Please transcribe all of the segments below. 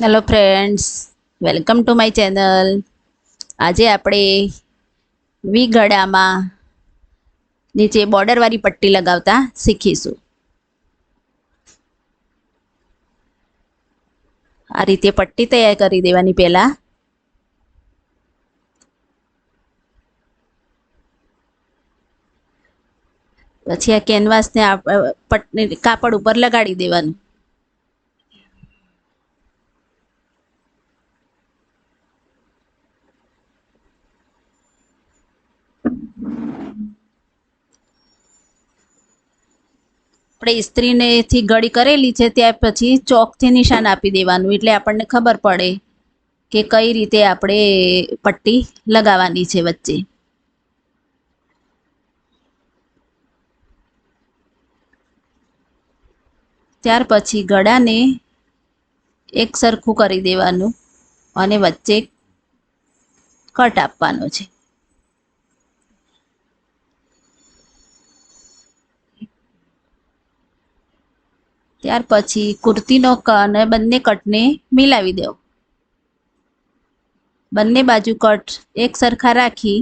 Hello friends welcome to my channel આજે આપણે વી ગળામાં નીચે બોર્ડરવાળી પટ્ટી લગાવતા શીખીશું. આ રીતે પટ્ટી તૈયાર કરી દેવાની પહેલાં. પછી આ કેનવાસને આપ- પટ કાપડ ઉપર લગાડી દેવાનું. આપણે ઇસ્ત્રીનેથી ગળી કરેલી છે, ત્યાર પછી ચોકથી નિશાન આપી દેવાનું. એટલે આપણને ખબર પડે કે કઈ રીતે આપણે પટ્ટી લગાવવાની છે વચ્ચે. ત્યાર પછી ગળાને એક સરખું કરી દેવાનું અને વચ્ચે કટ આપવાનો છે. ત્યાર પછી કુર્તીનો અને બંને કટને મિલાવી દો બંને બાજુ કટ એક સરખા રાખી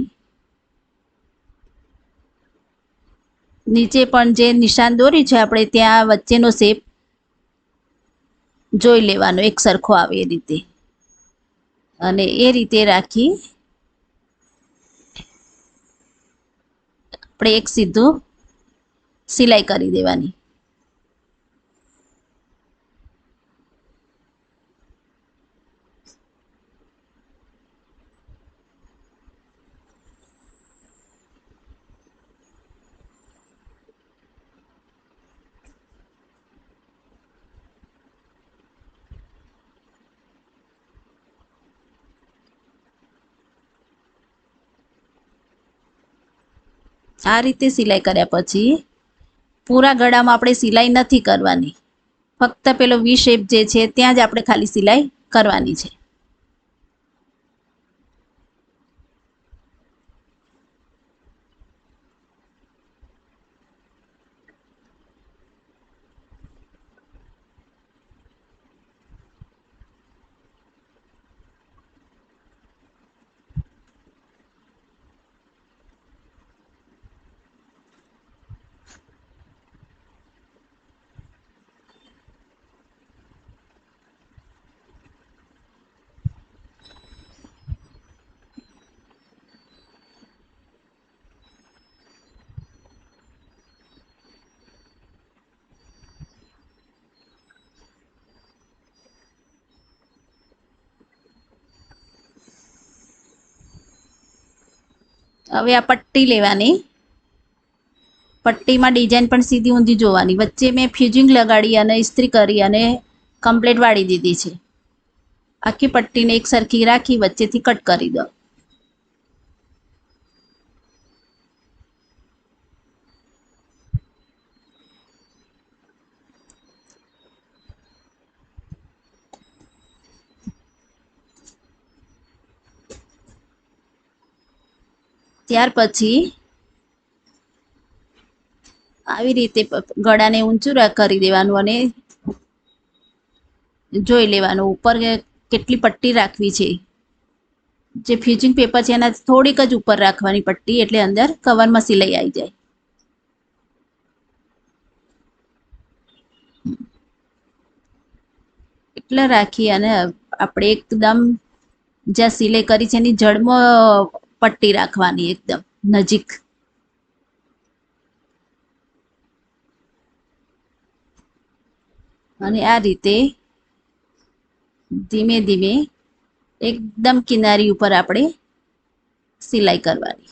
નીચે પણ જે નિશાન દોરી છે આપણે ત્યાં વચ્ચેનો શેપ જોઈ લેવાનો એક સરખો આવે એ રીતે. અને એ રીતે રાખી આપણે એક સીધું સિલાઈ કરી દેવાની. આ રીતે સિલાઈ કર્યા પછી પૂરા ગળામાં આપણે સિલાઈ નથી કરવાની. ફક્ત પેલો વી શેપ જે છે, ત્યાં જ આપણે ખાલી સિલાઈ કરવાની છે. હવે આ પટ્ટી લેવાની. પટ્ટીમાં ડિઝાઇન પણ સીધી ઊંધી જોવાની. વચ્ચે મેં ફ્યુઝિંગ લગાડી અને ઇસ્ત્રી કરી અને કમ્પ્લેટ વાળી દીધી છે. આખી પટ્ટીને એક સરખી રાખી, વચ્ચેથી કટ કરી દો ત્યાર પછી આવી રીતે ગળાને ઊંચું કરી દેવાનું અને જોઈ લેવાનું ઉપર કેટલી પટ્ટી રાખવી છે. જે ફ્યુઝિંગ પેપર છે એના થોડીક જ ઉપર રાખવાની પટ્ટી એટલે અંદર કવરમાં સિલાઈ આવી જાય. એટલે રાખી અને આપણે એકદમ જ્યાં સિલાઈ કરી છે એની જડમાં પટ્ટી રાખવાની એકદમ નજીક. અને આ રીતે ધીમે ધીમે એકદમ કિનારી ઉપર આપણે સિલાઈ કરવાની.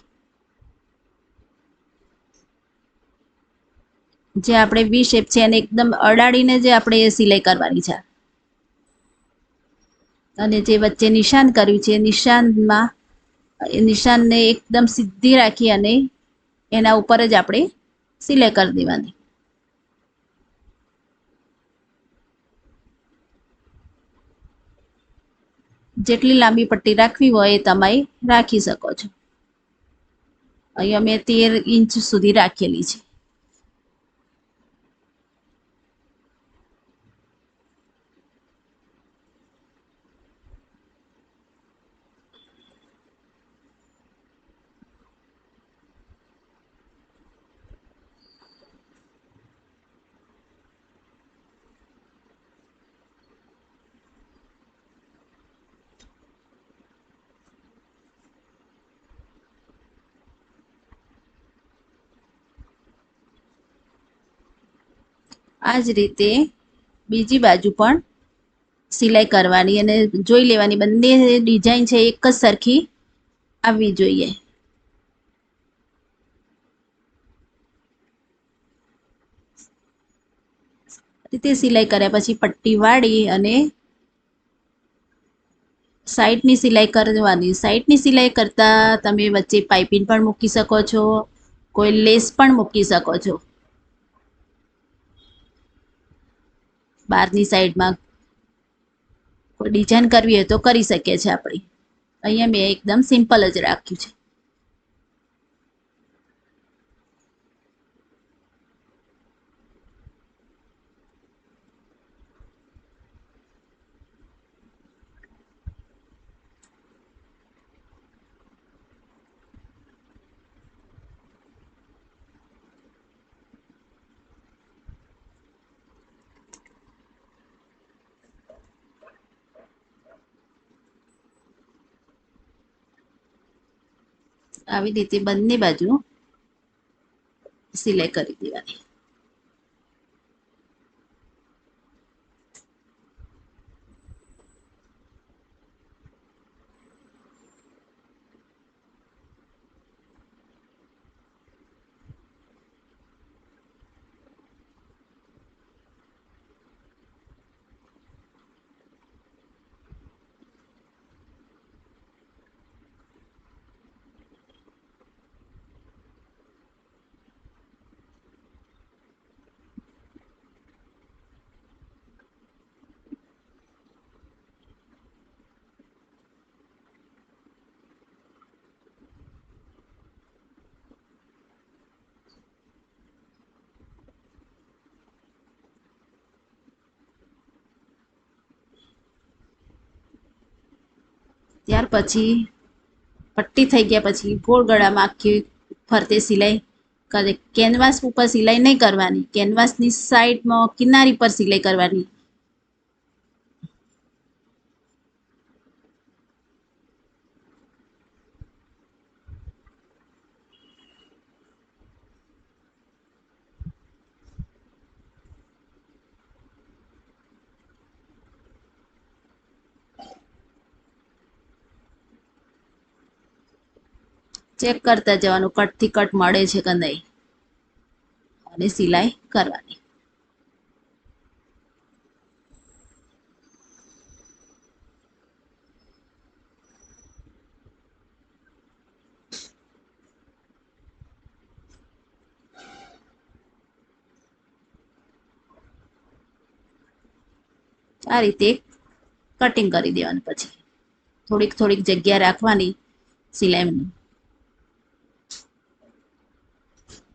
જે આપણે વી શેપ છે એને એકદમ અડાડીને જે આપણે એ સિલાઈ કરવાની છે. અને જે વચ્ચે નિશાન કર્યું છે નિશાનમાં નિશાનને એકદમ સીધી રાખી અને એના ઉપર જ આપણે સિલાઈ કરી દેવાની. જેટલી લાંબી પટ્ટી રાખવી હોય એ તમે રાખી શકો છો. અહીંયા મેં તેર ઇંચ સુધી રાખેલી છે. આ જ રીતે બીજી બાજુ પણ સિલાઈ કરવાની અને જોઈ લેવાની. બંને ડિઝાઇન છે એક જ સરખી આવવી જોઈએ. રીતે સિલાઈ કર્યા પછી પટ્ટી વાળી અને સાઈડની સિલાઈ કરવાની. સાઈડની સિલાઈ કરતાં તમે વચ્ચે પાઇપિંગ પણ મૂકી શકો છો. કોઈ લેસ પણ મૂકી શકો છો. બહારની સાઈડમાં કોઈ ડિઝાઇન કરવી હોય તો કરી શકીએ છીએ આપણે. અહીંયા મેં એકદમ સિમ્પલ જ રાખ્યું છે. આવી રીતે બંને બાજુ સિલાઈ કરી દેવાની. ત્યાર પછી પટ્ટી થઈ ગયા પછી ગોળ ગળામાં આખી ફરતે સિલાઈ કરે. કેનવાસ ઉપર સિલાઈ નહીં કરવાની. કેનવાસની સાઈડમાં કિનારી પર સિલાઈ કરવાની. ચેક કરતા જવાનું, કટથી કટ મળે છે કે નહીં? અને સિલાઈ કરવાની. આ રીતે કટિંગ કરી દેવાનું પછી. થોડીક થોડીક જગ્યા રાખવાની સિલાઈની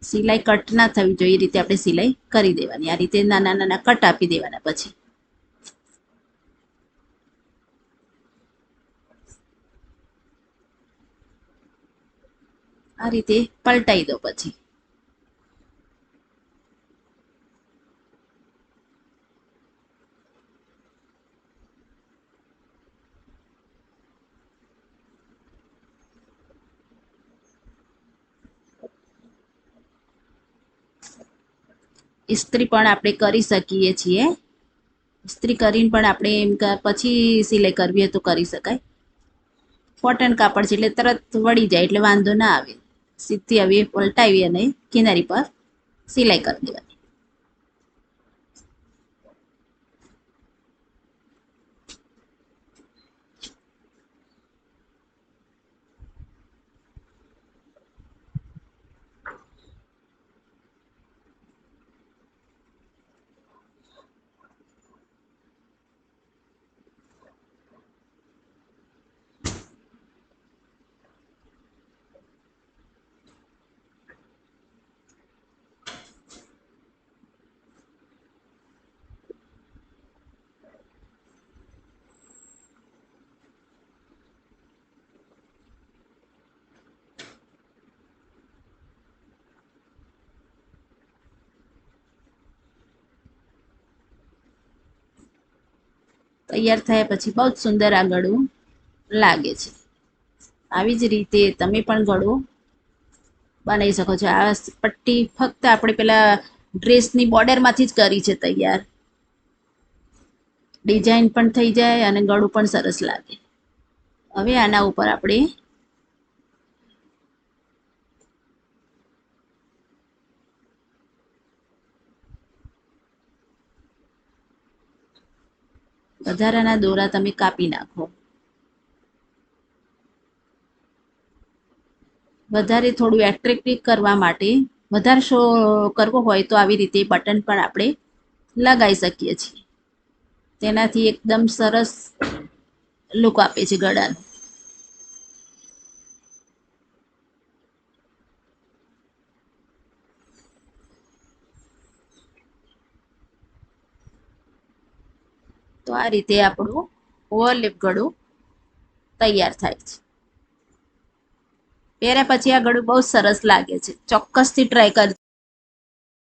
સિલાઈ કટ ના થવી જોઈએ, એ રીતે આપણે સિલાઈ કરી દેવાની. આ રીતે નાના નાના કટ આપી દેવાના પછી. આ રીતે પલટાઈ દો પછી. ઇસ્ત્રી પણ આપણે કરી શકીએ છીએ. ઇસ્ત્રી કરીને પણ આપણે એમ પછી સિલાઈ કરવી હોય તો કરી શકાય. કોટન કાપડ છે એટલે તરત વળી જાય એટલે વાંધો ના આવે. સીધી આવી પલટાવી અને કિનારી પર સિલાઈ કરી દેવાની. તૈયાર થયા પછી બહુ જ સુંદર આ ગળું લાગે છે. આવી જ રીતે તમે પણ ગળું બનાવી શકો છો. આ પટ્ટી ફક્ત આપણે પેલા ડ્રેસની બોર્ડરમાંથી જ કરી છે તૈયાર. ડિઝાઇન પણ થઈ જાય અને ગળું પણ સરસ લાગે. હવે આના ઉપર આપણે વધારાના દોરા તમે કાપી નાખો. વધારે થોડું એટ્રેક્ટિવ કરવા માટે વધારે શો કરવો હોય તો આવી રીતે બટન પણ આપણે લગાવી શકીએ છીએ. તેનાથી એકદમ સરસ લુક આપે છે ગળાનું. તો આ રીતે આપણું ઓવરલેપ ગળું તૈયાર થાય છે. પહેર્યા પછી આ ગળું બહુ સરસ લાગે છે. ચોક્કસથી ટ્રાય કરજો.